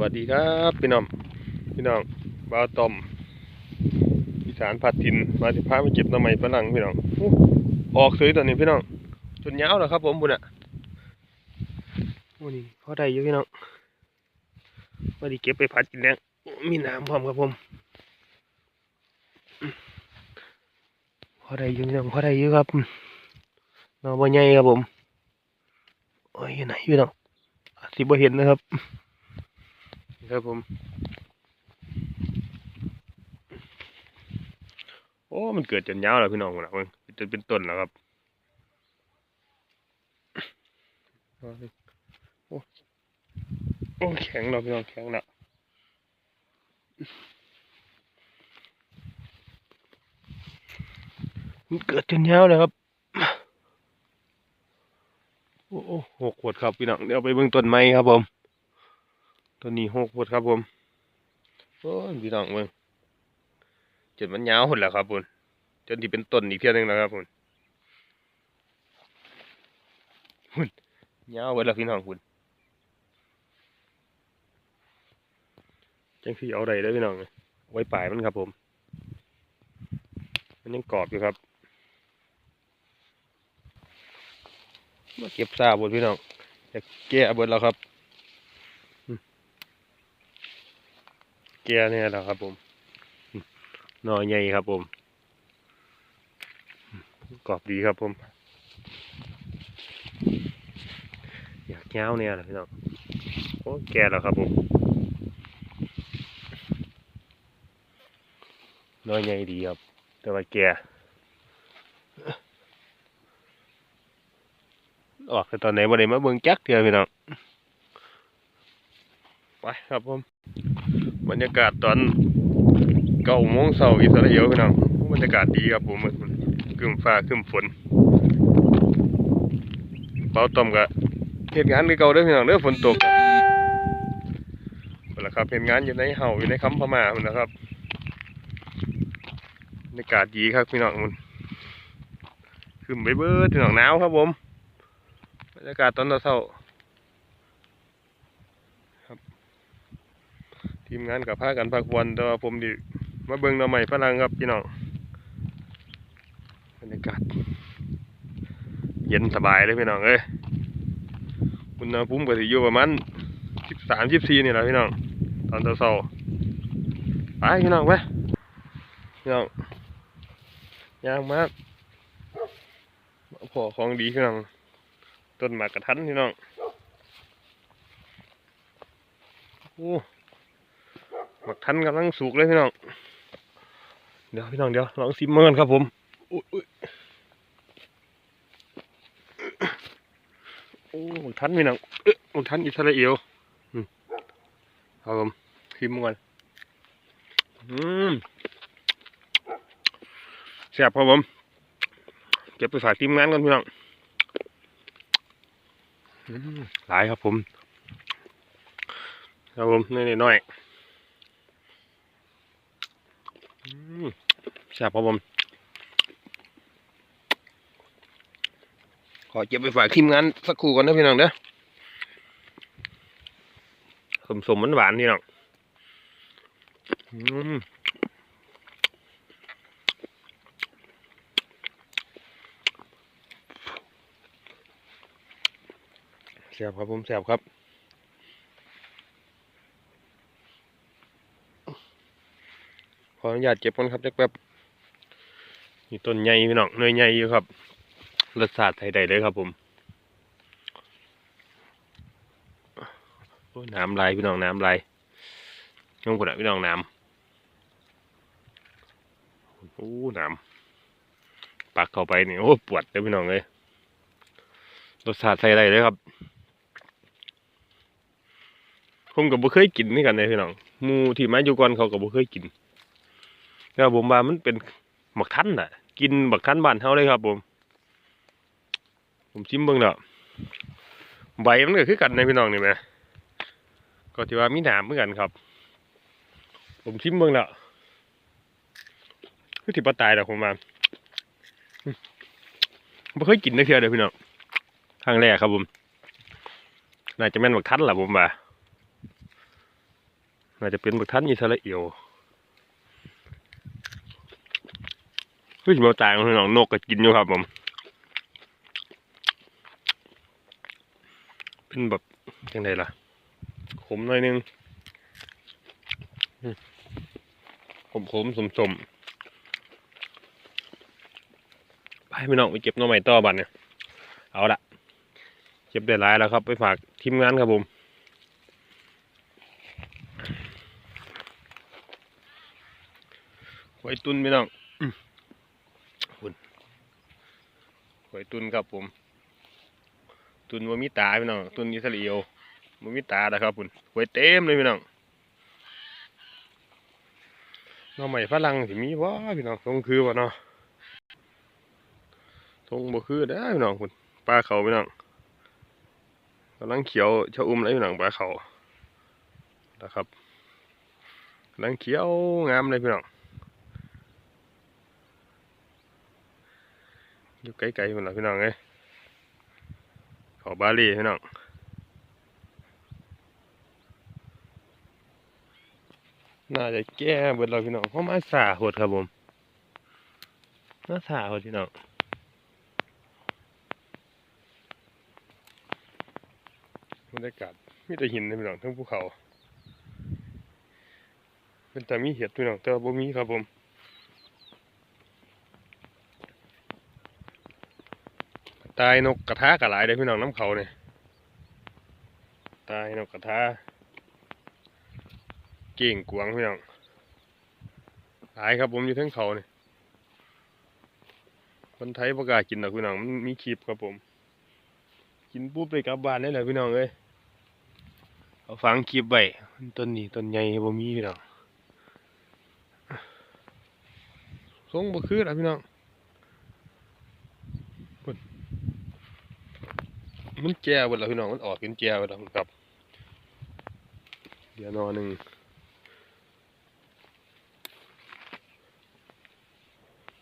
วัสดีครับพี่น้องพี่น้องบ่าวตอมอีสานพัดทินมาสิพาไปเก็บน้ำไม้ฝรั่งพี่น้องอออกสวยตอนนี้พี่น้องจนยาวแล้วครับ ผมบุญอะโอ้นี่พอได้อยู่พี่น้องมาดีเก็บไปพัดกินแล้วมีน้ำพร้อมครับผมพอได้อยู่พี่น้องพอได้อยู่ครับน้องบ่ใหญ่ครับผมโอ้ยอยู่ไหนพี่น้องสิบ่เห็นนะครับ ครับผม โอ้ มันเกิดจนยาวแล้วพี่น้องนะมึงจนเป็นต้นแล้วครับโอ้โอ้แข็งแล้วพี่น้องแข็งแล้วมันเกิดจนยาวเลยครับโอ้โหกขวดครับพี่น้องเดี๋ยวไปเบิ่งต้นไม้ครับผม ต้นนี้หกขวดครับผมโอ้ยพี่น้องเบิ่งจนมันยาวหมดแล้วครับคุณจนที่เป็นต้นอีกเที่ยหนึงแล้วครับคุณหุ่นยาวหมดแล้วพี่น้องคุณจังที่เอาไรได้พี่น้องเอาไว้ปลายมันครับผม มันยังกรอบอยู่ครับมาเก็บซาบนพี่น้องจะแก้บนแล้วครับ แก่เนี่ยแหละครับผมหน่อใหญ่ครับผม กรอบดีครับผม อยากเง้าวเนี่ยแหละพี่น้องโอ้แก่แล้วครับผมหน่อใหญ่ดีครับ แต่ว่าแก่ออกแต่ตอนไหนบ่ได้มาเบิ่งจักเทื่อพี่น้องไปครับผม บรรยากาศตอนเก้าโมงเช้าอิสราเอลพี่น้องบรรยากาศดีครับผมครึมฟ้าครึมฝนเป่าต้อมก็เหตุงานคือเก่าเด้อพี่น้องเด้อฝนตกนั่นละครับเหตุงานอยู่ในเฮาอยู่ในคำพม่านนะครับบรรยากาศดีครับพี่น้องมันครึมไปเบิดพี่น้องหนาวครับผมบรรยากาศตอนเช้า ทีมงานกับพากันพักวันแต่ว่าผมดิมาเบิ่งหน่อไม้ฝรั่งครับพี่น้องบรรยากาศเย็นสบายเลยพี่น้องเอ้ยอุณหภูมิก็สิอยู่ประมาณสิบสามสิบสี่นี่แหละพี่น้องตอนเช้าไปพี่น้องไปพี่น้องย่างมากพอของดีพี่น้องต้นหมากกระทันพี่น้องโอ้ หมักทันกำลังสุกเลยพี่น้อง เดี๋ยวพี่น้องเดี๋ยวลองซิมเมอร์กันครับผมอุ๊ยอุ๊ยโอ้หมักทันพี่น้องเอ๊ะหมักทันอิสราเอลอืมครับผมซิมก่อนอืมแซ่บครับผมเก็บไปฝากทีมงานกันพี่น้องอืมหลายครับผม ครับผมนี่น้อยอืม แซ่บครับผมขอเก็บไปฝากทีมงานสักครู่ก่อนนะพี่น้องเด้อสมสมหวานๆพี่น้องอืมแซ่บครับผมแซ่บครับ ออนุญาตเก็บก่อนครับจักแป๊บนี่ต้นใหญ่พี่น้องหน่วยใหญ่อยู่ครับรสชาติไทยใดเลยครับผมน้ำลายพี่น้องน้ำลายน้องผุดอะพี่น้องน้ำโอ้น้ำปักเข้าไปนี่โอ้ปวดเลยพี่น้องเลยรสชาติไทยใดเลยครับผมกับบุเคยกินนี่กันเลยพี่น้องมูที่มาอยู่ก่อนเขากับบุเคยกิน ก็ผมว่ามันเป็นหมักทันน่ะ กินหมักทันบ้านเฮาเลยครับ ผม ผมชิมเบิ่งแล้วใบมันก็คือกันในพี่น้องนี่แหมก็ที่ว่ามีหนามเหมือนกันครับ ผมชิมเบิ่งแล้วคือที่ปลาตายแล้วผมมาอืมบ่เคยกินนักเทื่อเด้พี่น้องครั้งแรกครับผมน่าจะแม่นหมักทันล่ะผมว่าน่าจะเป็นบักทันอิสราเอล เฮ้ยมาตายของพี่น้องนกก็กินอยู่ครับ ผม เป็นแบบยังไงล่ะ ขมหน่อยนึงขมขมๆสมสมไปพี่น้องไปเก็บน่อไม้ต่อบัดเนี่ย เอาละเก็บได้หลายแล้วครับ ไปฝากทีมงานครับผมหอยตุนพี่น้องอื้อคุณ หอยตุนครับผม ตุนว่มีตาพี่น้องตุนอิสราเอลว่มีตานะครับคุณหอยเต็มเลยพี่น้องหน้องใหม่ฝรั่งสิมีวะพี่น้องทงคือวะเนาะทงบ่คือได้พี่น้องคุณปลาเขาพี่น้องกำลังเขียวชะอุ่มเลยพี่น้องปลาเขานะครับกำลังเขียวงามเลยพี่น้อง อยู่ไกลๆมันละพี่น้องเอ้ยเขาบาลีพี่น้องน่าจะแก้เบิดเราพี่น้องเพราะมาสาหดครับผมมาสาหดพี่น้องบรรยากาศมีแต่หินเลยพี่น้องทั้งภูเขา เป็นแต่มีเห็ดพี่น้องแต่ว่าบ่มีครับผม ตายนกกระทากระหลายเลยพี่น้องน้ำเขาเนี่ยตายนกกระทาเก่งกวางพี่น้องหลายครับผมอยู่ทั้งเขาเนี่ยคนไทยประกาศกินหรอกพี่น้องมันมีคลิปครับผม กินปุ๊บไปกลับบ้านได้เลยพี่น้องเอ้ยเอาฟังคลิปไว้ต้นนี้ต้นใหญ่บ่มีพี่น้องทรงบ่คือแล้วพี่น้อง มันแก่เบิดแล้วพี่น้องมันออกเป็นแก่เบิดแล้วครับ เดี๋ยวนอนหนึ่ง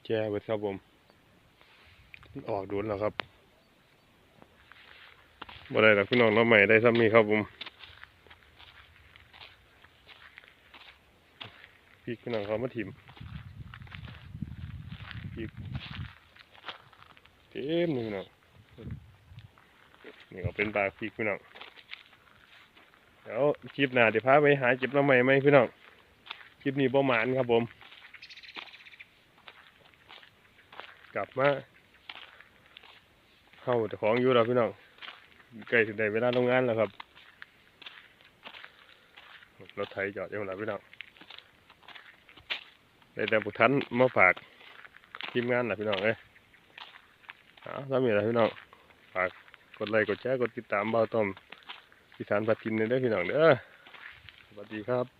แก่เบิดครับผมมันออกโดนแล้วครับบ่ได้แล้วพี่น้องเราใหม่ได้ซ้ำนี้ครับผมพี่พี่น้องเขามาถิ่มพี่เต็มเลยพี่น้อง นี่ก็เป็นปลาพริกพี่น้องเดี๋ยวคลิปหน้าเดี๋ยวพาไปหาเก็บน้ำใหม่ไหมพี่น้องคลิปนี้ประมาณครับผม กลับมาเข้าแต่ของอยู่แล้วพี่น้องใกล้ถึงได้เวลาทำงานแล้วครับรถไถจอดอยู่แล้วพี่น้องได้แต่บุทันมาฝากทีมงานแหละพี่น้องเอ้ยเอาทำอย่างไรพี่น้องฝาก กดไลค์กดแชร์กดติดตามเบาตอมอีสานพัดทินเด้อพี่น้องเด้อสวัสดีครับ